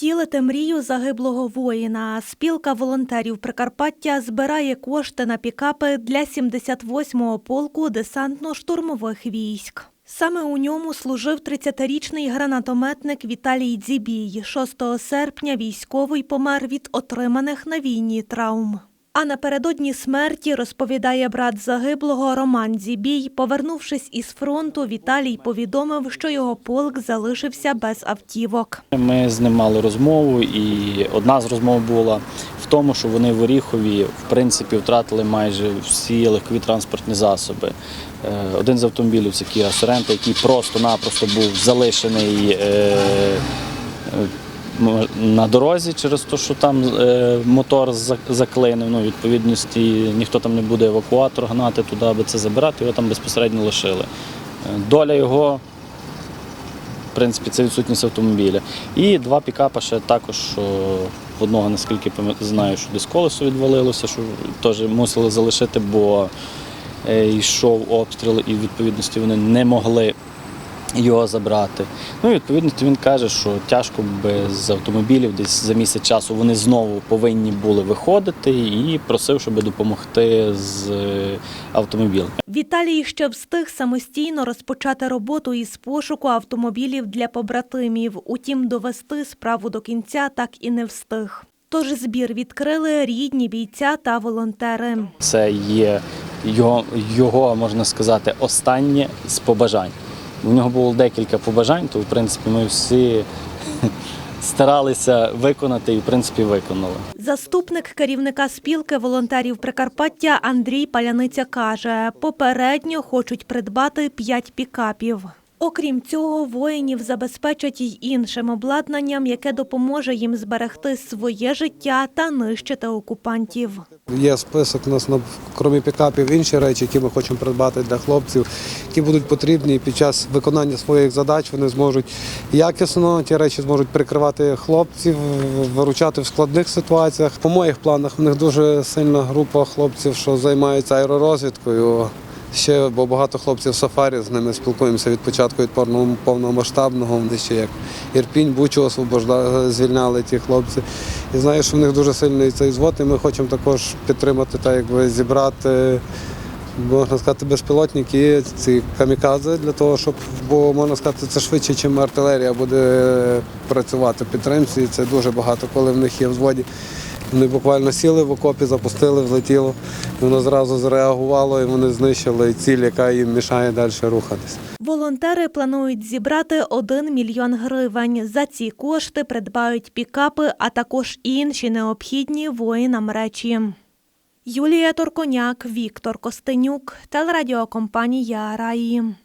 Втілити мрію загиблого воїна. Спілка волонтерів Прикарпаття збирає кошти на пікапи для 78-го полку десантно-штурмових військ. Саме у ньому служив 30-річний гранатометник Віталій Дзібій. 6 серпня військовий помер від отриманих на війні травм. А напередодні смерті, розповідає брат загиблого Роман Дзібій, повернувшись із фронту, Віталій повідомив, що його полк залишився без автівок. Ми з ним мали розмову, і одна з розмов була в тому, що вони в Оріхові в принципі втратили майже всі легкові транспортні засоби. Е, Один з автомобілів це Kia Sorento, який просто-напросто був залишений е, на дорозі через те, що там е, мотор заклинив. Ну, відповідності ніхто там не буде евакуатор гнати туди, аби це забирати, його там безпосередньо лишили. Е, Доля його в принципі, це відсутність автомобіля. І два пікапа ще також, що одного, наскільки знаю, що десь колесо відвалилося, що теж мусили залишити, бо е, йшов обстріл, і відповідності вони не могли його забрати. Ну, і відповідності він каже, що тяжко без автомобілів, десь за місяць часу вони знову повинні були виходити і просив, щоб допомогти з е, автомобілем. Віталій ще встиг самостійно розпочати роботу із пошуку автомобілів для побратимів. Утім, довести справу до кінця так і не встиг. Тож збір відкрили рідні бійця та волонтери. Це є його, його, можна сказати, останнє з побажань. У нього було декілька побажань, то в принципі ми всі старалися виконати і в принципі виконали. Заступник керівника спілки волонтерів Прикарпаття Андрій Паляниця каже, попередньо хочуть придбати п'ять пікапів. Окрім цього, воїнів забезпечать й іншим обладнанням, яке допоможе їм зберегти своє життя та нищити окупантів. Є список у нас на крім пікапів, інші речі, які ми хочемо придбати для хлопців, які будуть потрібні під час виконання своїх задач. Вони зможуть якісно ті речі зможуть прикривати хлопців, виручати в складних ситуаціях. По моїх планах в них дуже сильна група хлопців, що займаються аеророзвідкою. Ще бо багато хлопців в сафарі з ними спілкуємося від початку від повномасштабного. Вони ще як Ірпінь, Бучу освобождали, звільняли ті хлопці. І знаю, що в них дуже сильний цей звод, і ми хочемо також підтримати, так якби зібрати, можна сказати, безпілотники, ці камікадзе для того, щоб, бо можна сказати, це швидше, ніж артилерія буде працювати в підтримці. Це дуже багато, коли в них є в зводі. Вони буквально сіли в окопі, запустили, влетіло, і воно зразу зреагувало, і вони знищили ціль, яка їм мішає далі рухатись. Волонтери планують зібрати 1 мільйон гривень. За ці кошти придбають пікапи, а також інші необхідні воїнам речі. Юлія Торконяк, Віктор Костенюк, телерадіокомпанія Раї.